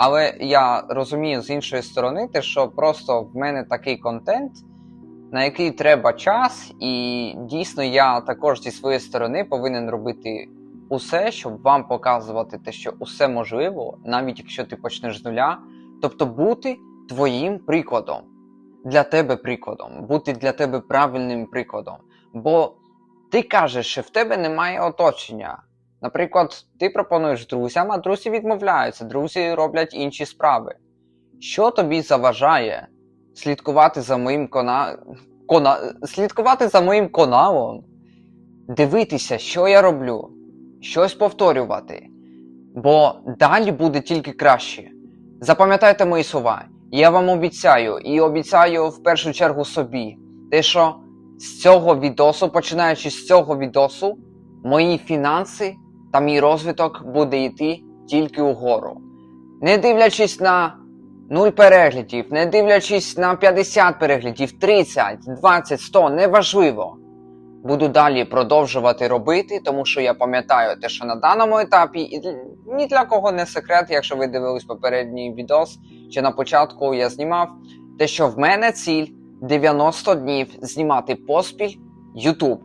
Але я розумію з іншої сторони, те, що просто в мене такий контент, на який треба час, і дійсно я також зі своєї сторони повинен робити усе, щоб вам показувати те, що усе можливо, навіть якщо ти почнеш з нуля. Тобто бути твоїм прикладом, для тебе прикладом, бути для тебе правильним прикладом. Бо ти кажеш, що в тебе немає оточення. Наприклад, ти пропонуєш друзям, а друзі відмовляються, друзі роблять інші справи. Що тобі заважає слідкувати за моїм кона... Кона... слідкувати за моїм каналом, дивитися, що я роблю, щось повторювати. Бо далі буде тільки краще. Запам'ятайте мої слова. Я вам обіцяю, і обіцяю в першу чергу собі, те, що з цього відосу, починаючи з цього відосу, мої фінанси та мій розвиток буде йти тільки угору. Не дивлячись на 0 переглядів, не дивлячись на 50 переглядів, 30, 20, 100, неважливо. Буду далі продовжувати робити, тому що я пам'ятаю те, що на даному етапі, і ні для кого не секрет, якщо ви дивились попередній відос, чи на початку я знімав, те, що в мене ціль 90 днів знімати поспіль YouTube.